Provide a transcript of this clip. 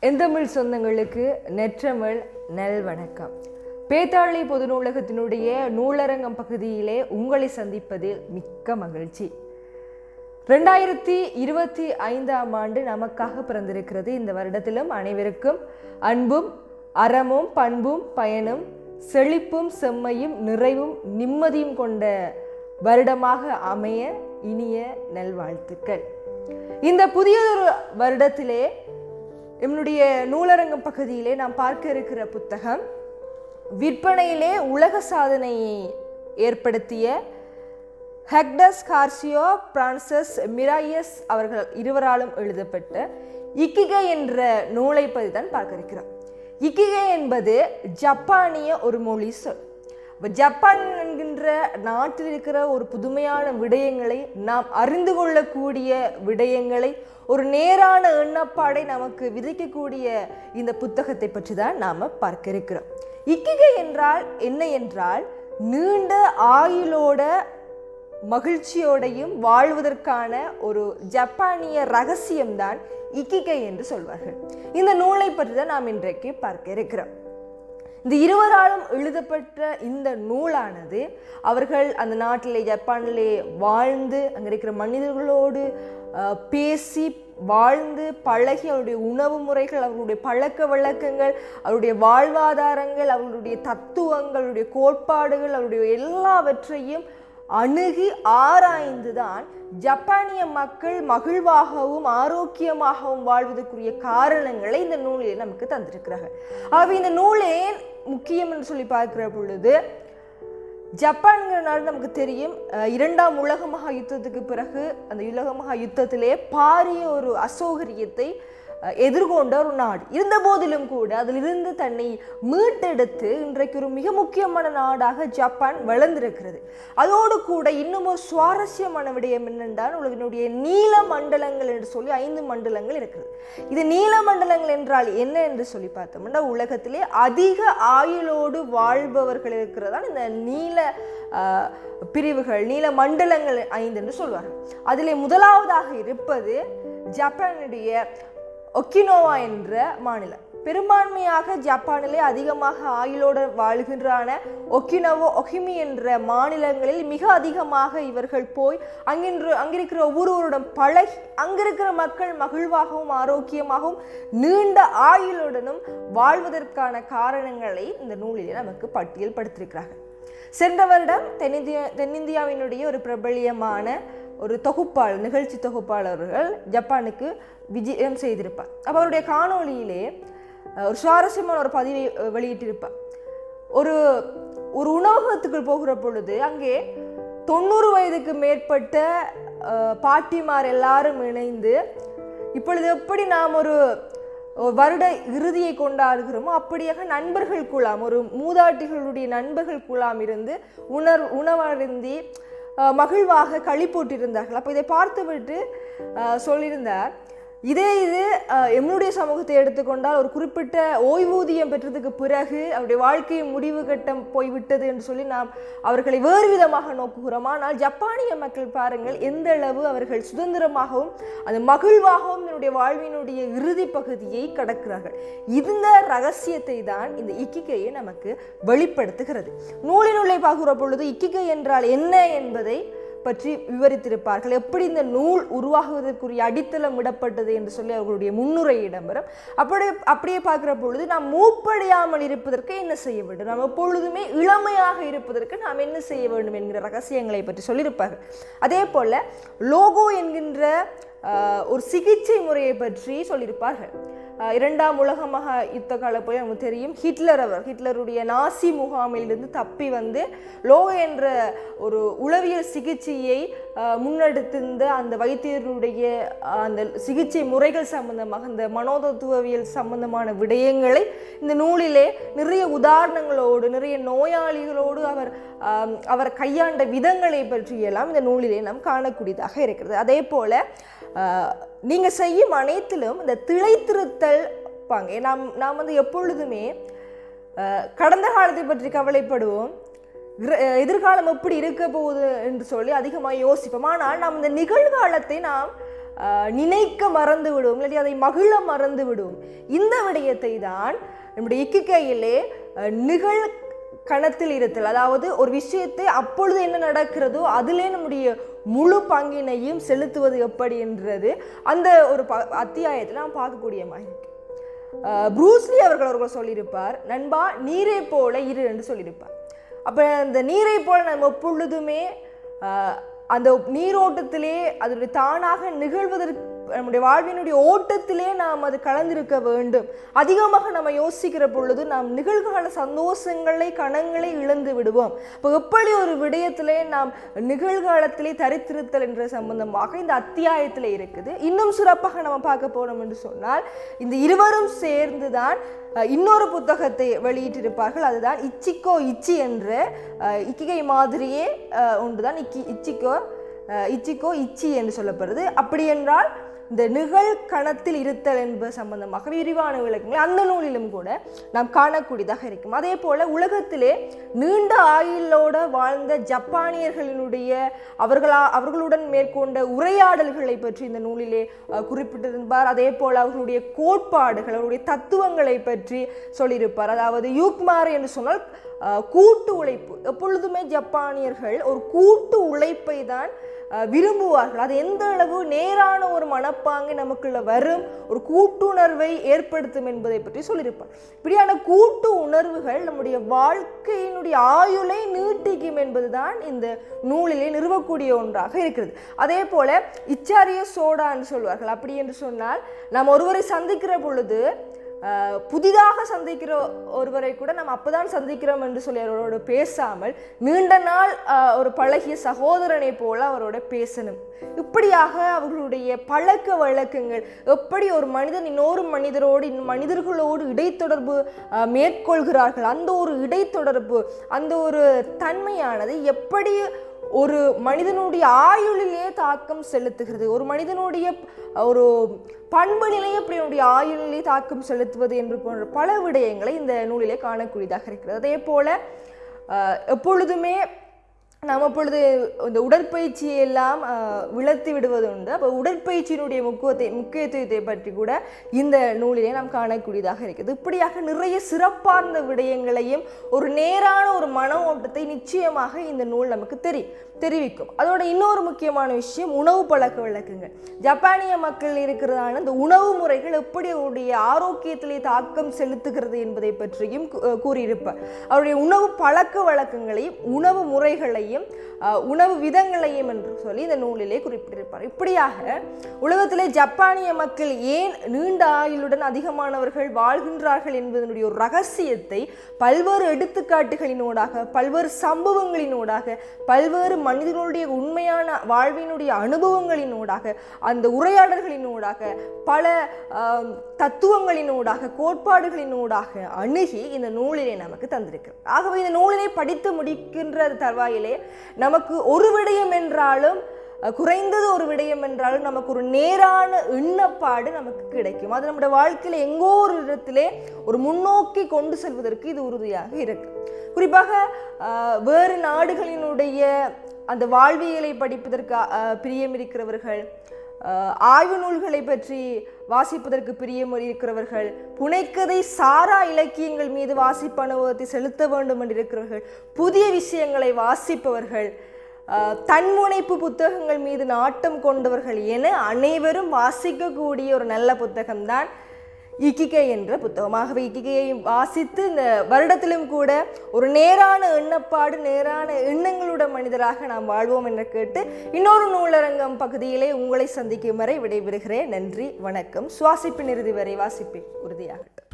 எந்தமிழ் சொந்தங்களுக்கு நெற்றமிழ் நல் வணக்கம் பேத்தாளி பொது நூலகத்தினுடைய நூலரங்கம் பகுதியிலே உங்களை சந்திப்பதில் மிக்க மகிழ்ச்சி. ரெண்டாயிரத்தி இருபத்தி ஐந்தாம் ஆண்டு நமக்காக பிறந்திருக்கிறது இந்த வருடத்திலும் அனைவருக்கும் அன்பும் அறமும் பண்பும் பயனும் செழிப்பும் செம்மையும் நிறைவும் நிம்மதியும் கொண்ட வருடமாக அமைய இனிய நல்வாழ்த்துக்கள். இந்த புதியதொரு வருடத்திலே என்னுடைய நூலரங்கம் பகுதியிலே நாம் பார்க்க இருக்கிற புத்தகம் விற்பனையிலே உலக சாதனையை ஏற்படுத்திய ஹெக்டஸ் கார்சியோ பிரான்சஸ் மிராயஸ் அவர்கள் இருவராலும் எழுதப்பட்ட இக்கிகை என்ற நூலை பற்றி தான் பார்க்க இருக்கிறோம். இக்கிகை என்பது ஜப்பானிய ஒரு மொழி சொல். இப்போ ஜப்பான் என்கின்ற நாட்டில் இருக்கிற ஒரு புதுமையான விடயங்களை நாம் அறிந்து கொள்ளக்கூடிய விடயங்களை ஒரு நேரான எண்ணப்பாடை நமக்கு விதைக்கக்கூடிய இந்த புத்தகத்தை பற்றி தான் நாம் பார்க்க இருக்கிறோம். இக்கிகை என்றால் என்ன என்றால் நீண்ட ஆயுளோட மகிழ்ச்சியோடையும் வாழ்வதற்கான ஒரு ஜப்பானிய ரகசியம்தான் இக்கிகை என்று சொல்வார்கள். இந்த நூலை பற்றி தான் நாம் இன்றைக்கு பார்க்க இருக்கிறோம். இந்த இருவராலும் எழுதப்பட்ட இந்த நூலானது அவர்கள் அந்த நாட்டிலே ஜப்பானிலே வாழ்ந்து அங்கே இருக்கிற மனிதர்களோடு பேசி வாழ்ந்து பழகி அவருடைய உணவு முறைகள் அவர்களுடைய பழக்க வழக்கங்கள் அவருடைய வாழ்வாதாரங்கள் அவர்களுடைய தத்துவங்களுடைய கோட்பாடுகள் அவருடைய எல்லாவற்றையும் அணுகி ஆராய்ந்துதான் ஜப்பானிய மக்கள் மகிழ்வாகவும் ஆரோக்கியமாகவும் வாழ்வதற்குரிய காரணங்களை இந்த நூலிலே நமக்கு தந்திருக்கிறார்கள். ஆகவே இந்த நூல் ஏன் முக்கியம் என்று சொல்லி பார்க்கிற பொழுது ஜப்பான்கிறனால நமக்கு தெரியும் இரண்டாம் உலக மகா யுத்தத்துக்கு பிறகு அந்த உலக மகா யுத்தத்திலே பாரிய ஒரு அசௌகரியத்தை எதிர்கொண்ட ஒரு நாடு. இருந்த போதிலும் கூட அதிலிருந்து தன்னை மீட்டெடுத்து இன்றைக்கு ஒரு மிக முக்கியமான நாடாக ஜப்பான் வளர்ந்திருக்கிறது. அதோடு கூட இன்னும் ஒரு சுவாரஸ்யமான விடயம் என்னென்றால் உலகினுடைய நீல மண்டலங்கள் என்று சொல்லி ஐந்து மண்டலங்கள் இருக்கிறது. இது நீல மண்டலங்கள் என்றால் என்ன என்று சொல்லி பார்த்தோம்னா உலகத்திலே அதிக ஆயுளோடு வாழ்பவர்கள் இருக்கிறதா இந்த நீல பிரிவுகள் நீல மண்டலங்கள் ஐந்து என்று சொல்வார்கள். அதிலே முதலாவதாக இருப்பது ஜப்பானுடைய ஒக்கினோவா என்ற மாநிலம். பெரும்பான்மையாக ஜப்பானிலே அதிகமாக ஆயுளோடு வாழ்கின்றான ஒக்கினவோ ஒஹிமி என்ற மாநிலங்களில் மிக அதிகமாக இவர்கள் போய் அங்கின்று அங்கிருக்கிற ஒவ்வொருவருடன் பழகி அங்கிருக்கிற மக்கள் மகிழ்வாகவும் ஆரோக்கியமாகவும் நீண்ட ஆயுளுடனும் வாழ்வதற்கான காரணங்களை இந்த நூலிலே நமக்கு பட்டியல் படுத்திருக்கிறார்கள் சென்ற வருடம் தென்னிந்திய தென்னிந்தியாவினுடைய ஒரு பிரபலியமான ஒரு தொகுப்பாளர் நிகழ்ச்சி தொகுப்பாளர்கள் ஜப்பானுக்கு விஜயம் செய்திருப்பார். அப்போ அவருடைய காணொளியிலே ஒரு சுவாரஸ்யமான ஒரு பதிவை வெளியிட்டிருப்பார். ஒரு ஒரு உணவகத்துக்குள் போகிற பொழுது அங்கே தொண்ணூறு வயதுக்கு மேற்பட்ட பாட்டிமார் எல்லாரும் இணைந்து இப்பொழுது எப்படி நாம் ஒரு வருட இறுதியை கொண்டாடுகிறோமோ அப்படியாக நண்பர்கள் குழாம் ஒரு மூதாட்டிகளுடைய நண்பர்கள் குழாம் இருந்து உணர் உணவருந்தி மகிழ்வாக களி போட்டிருந்தார்கள். அப்போ இதை பார்த்துவிட்டு சொல்லியிருந்தார். இதே இது எம்முடைய சமூகத்தை எடுத்துக்கொண்டால் ஒரு குறிப்பிட்ட ஓய்வூதியம் பெற்றதுக்கு பிறகு அவருடைய வாழ்க்கை முடிவு கட்டம் போய்விட்டது என்று சொல்லி நாம் அவர்களை வேறு விதமாக நோக்குகிறோம். ஆனால் ஜப்பானிய மக்கள் பாருங்கள் எந்த அளவு அவர்கள் சுதந்திரமாகவும் அது மகிழ்வாகவும் என்னுடைய வாழ்வினுடைய இறுதி பகுதியை கடக்கிறார்கள். இந்த ரகசியத்தை தான் இந்த இக்கிகையை நமக்கு வெளிப்படுத்துகிறது. நூலினுள்ளே பார்க்கிற பொழுது இக்கிகை என்றால் என்ன என்பதை பற்றி விவரித்திருப்பார்கள். எப்படி இந்த நூல் உருவாகுவதற்குரிய அடித்தளம் இடப்பட்டது என்று சொல்லி அவர்களுடைய முன்னுரை இடம்பெறும். அப்படியே அப்படியே பார்க்குற பொழுது நாம் மூப்படையாமல் இருப்பதற்கு என்ன செய்ய வேண்டும்? நாம் எப்பொழுதுமே இளமையாக இருப்பதற்கு நாம் என்ன செய்ய வேண்டும் என்கிற ரகசியங்களை பற்றி சொல்லியிருப்பார்கள். அதே போல் லோகோ என்கின்ற ஒரு சிகிச்சை முறையை பற்றி சொல்லியிருப்பார்கள். இரண்டாம் உலக மகா யுத்த கால போய் நமக்கு தெரியும். ஹிட்லர் அவர் ஹிட்லருடைய நாசி முகாமிலிருந்து தப்பி வந்து லோக என்ற ஒரு உளவியல் சிகிச்சையை முன்னெடுத்திருந்த அந்த வைத்தியருடைய அந்த சிகிச்சை முறைகள் சம்பந்தமாக இந்த மனோதத்துவவியல் சம்பந்தமான விடயங்களை இந்த நூலிலே நிறைய உதாரணங்களோடு நிறைய நோயாளிகளோடு அவர் அவர் கையாண்ட விதங்களை பற்றியெல்லாம் இந்த நூலிலே நாம் காணக்கூடியதாக இருக்கிறது. அதே போல் நீங்கள் செய்யும் அனைத்திலும் இந்த திளைத்திருத்தல் பாங்க. நாம் நாம் வந்து எப்பொழுதுமே கடந்த காலத்தை பற்றி கவலைப்படுவோம். எதிர்காலம் எப்படி இருக்க போகுது என்று சொல்லி அதிகமாக யோசிப்போம். ஆனால் நாம் இந்த நிகழ்காலத்தை நாம் நினைக்க மறந்து விடுவோம் இல்லாட்டி அதை மகிழ மறந்து விடுவோம் இந்த விடயத்தை தான் நம்முடைய இக்கிக்கையிலே நிகழ் கணத்தில் இருத்தல். அதாவது ஒரு விஷயத்தை அப்பொழுது என்ன நடக்கிறதோ அதிலே நம்முடைய முழு பங்கினையும் செலுத்துவது எப்படி என்றது அந்த ஒரு ப அத்தியாயத்தில் நாம் பார்க்கக்கூடிய மாதிரி ப்ரூஸ்லி அவர்கள் அவர்கள் சொல்லியிருப்பார் நண்பா நீரை போல இரு என்று சொல்லியிருப்பார். அப்போ அந்த நீரை போல நம்ம எப்பொழுதுமே அந்த நீரோட்டத்திலே அதனுடைய தானாக நிகழ்வதற்கு நம்முடைய வாழ்வினுடைய ஓட்டத்திலே நாம் அது கலந்திருக்க வேண்டும். அதிகமாக நம்ம யோசிக்கிற பொழுது நாம் நிகழ்கால சந்தோஷங்களை கணங்களை இழந்து விடுவோம். இப்போ எப்படி ஒரு விடயத்திலே நாம் நிகழ்காலத்திலே தரித்திருத்தல் என்ற சம்பந்தமாக இந்த அத்தியாயத்தில் இருக்குது. இன்னும் சிறப்பாக நம்ம பார்க்க போனோம் என்று சொன்னால் இந்த இருவரும் சேர்ந்து தான் இன்னொரு புத்தகத்தை வெளியிட்டிருப்பார்கள். அதுதான் இச்சிக்கோ இச்சி என்ற இக்கிகை மாதிரியே ஒன்று தான் இக்கி இச்சிக்கோ இச்சிக்கோ இச்சி என்று சொல்லப்படுது. அப்படி என்றால் இந்த நிகழ்கணத்தில் இருத்தல் என்பது சம்பந்தமாக விரிவான விளக்கங்கள் அந்த நூலிலும் கூட நாம் காணக்கூடியதாக இருக்கும். அதே போல உலகத்திலே நீண்ட ஆயுளோட வாழ்ந்த ஜப்பானியர்களினுடைய அவர்களா அவர்களுடன் மேற்கொண்ட உரையாடல்களை பற்றி இந்த நூலிலே குறிப்பிட்டிருந்தார் குறிப்பிட்டிருப்பார் அதே போல அவர்களுடைய கோட்பாடுகள் அவருடைய தத்துவங்களை பற்றி சொல்லியிருப்பார். அதாவது யூக்மார் என்று சொன்னால் கூட்டு உழைப்பு. எப்பொழுதுமே ஜப்பானியர்கள் ஒரு கூட்டு உழைப்பை தான் விரும்புவார்கள். அது எந்த அளவு நேரான மனப்பாங்கு நமக்குள்ள வரும். ஒரு கூட்டுணர்வை ஏற்படுத்தும் என்பதை பற்றி சொல்லியிருப்பார். இப்படியான கூட்டு உணர்வுகள் நம்முடைய வாழ்க்கையினுடைய ஆயுளை நீட்டிக்கும் என்பதுதான் இந்த நூலிலே நிறுவக்கூடிய ஒன்றாக இருக்கிறது. அதே போல இச்சாரிய சோடா என்று சொல்வார்கள். அப்படி என்று சொன்னால் நாம் ஒருவரை சந்திக்கிற பொழுது புதிதாக சந்திக்கிற ஒருவரை கூட நம்ம அப்போதான் சந்திக்கிறோம் என்று சொல்லி அவரோட பேசாமல் நீண்ட நாள் ஒரு பழகிய சகோதரனை போல அவரோட பேசணும். இப்படியாக அவர்களுடைய பழக்க வழக்கங்கள் எப்படி ஒரு மனிதன் இன்னொரு மனிதரோடு இன்னும் மனிதர்களோடு இடைத்தொடர்பு மேற்கொள்கிறார்கள் அந்த ஒரு இடைத்தொடர்பு அந்த ஒரு தன்மையானது எப்படி ஒரு மனிதனுடைய ஆயுளிலே தாக்கம் செலுத்துகிறது. ஒரு மனிதனுடைய ஒரு பண்பு நிலையை எப்படி ஆயுளிலே தாக்கம் செலுத்துவது என்று போன்ற பல விடயங்களை இந்த நூலிலே காணக்கூடியதாக இருக்கிறது. அதே போல எப்பொழுதுமே நாம் அப்பொழுது இந்த உடற்பயிற்சியை எல்லாம் விளத்தி விடுவது உண்டு அப்போ உடற்பயிற்சியினுடைய முக்கியத்தை முக்கியத்துவத்தை பற்றி கூட இந்த நூலிலே நாம் காணக்கூடியதாக இருக்குது இப்படியாக நிறைய சிறப்பார்ந்த விடயங்களையும் ஒரு நேரான ஒரு மன ஓட்டத்தை நிச்சயமாக இந்த நூல் நமக்கு தெரி தெரிவிக்கும். அதோட இன்னொரு முக்கியமான விஷயம் உணவு பழக்க வழக்கங்கள். ஜப்பானிய மக்கள் இருக்கிறதான இந்த உணவு முறைகள் எப்படி அவருடைய ஆரோக்கியத்திலே தாக்கம் செலுத்துகிறது என்பதை பற்றியும் கூறியிருப்பார். அவருடைய உணவு பழக்க வழக்கங்களையும் உணவு முறைகளையும் краї. உணவு விதங்களையும் என்று சொல்லி இந்த நூலிலே குறிப்பிட்டிருப்பார். இப்படியாக உலகத்திலே ஜப்பானிய மக்கள் ஏன் நீண்ட ஆயுளுடன் அதிகமானவர்கள் வாழ்கின்றார்கள் என்பதனுடைய ஒரு ரகசியத்தை பல்வேறு எடுத்துக்காட்டுகளினூடாக பல்வேறு சம்பவங்களினூடாக பல்வேறு மனிதர்களுடைய உண்மையான வாழ்வினுடைய அனுபவங்களினூடாக அந்த உரையாடல்களினூடாக பல தத்துவங்களினூடாக கோட்பாடுகளினூடாக அணுகி இந்த நூலிலே நமக்கு தந்திருக்கிறது. ஆகவே இந்த நூலினை படித்து முடிக்கின்ற தருவாயிலே நம் நமக்கு ஒரு விடயம் என்றாலும் குறைந்தது ஒரு விடயம் என்றாலும் நமக்கு ஒரு நேரான எண்ணப்பாடு நமக்கு கிடைக்கும். அது நம்முடைய வாழ்க்கையில் எங்கோ ஒரு இடத்திலே ஒரு முன்னோக்கி கொண்டு செல்வதற்கு இது உறுதியாக இருக்கு. குறிப்பாக வேறு நாடுகளினுடைய அந்த வாழ்வியலை படிப்பதற்கு அஹ், பிரியம் இருக்கிறவர்கள் ஆய்வு நூல்களை பற்றி வாசிப்பதற்கு பிரியம் இருக்கிறவர்கள் புனைக்கதை சாரா இலக்கியங்கள் மீது வாசிப்பு அனுபவத்தை செலுத்த வேண்டும் என்றிருக்கிறவர்கள் புதிய விஷயங்களை வாசிப்பவர்கள் தன்முனைப்பு புத்தகங்கள் மீது நாட்டம் கொண்டவர்கள் என அனைவரும் வாசிக்கக்கூடிய ஒரு நல்ல புத்தகம்தான் இக்கிகை என்ற புத்தகமாகவே இக்கிகையை வாசித்து இந்த வருடத்திலும் கூட ஒரு நேரான எண்ணப்பாடு நேரான எண்ணங்களுடன் மனிதராக நாம் வாழ்வோம் என்று கேட்டு இன்னொரு நூலரங்கம் பகுதியிலே உங்களை சந்திக்கும் வரை விடைபெறுகிறேன். நன்றி வணக்கம். சுவாசிப்பின் இறுதி வரை வாசிப்பேன் உறுதியாகட்டும்.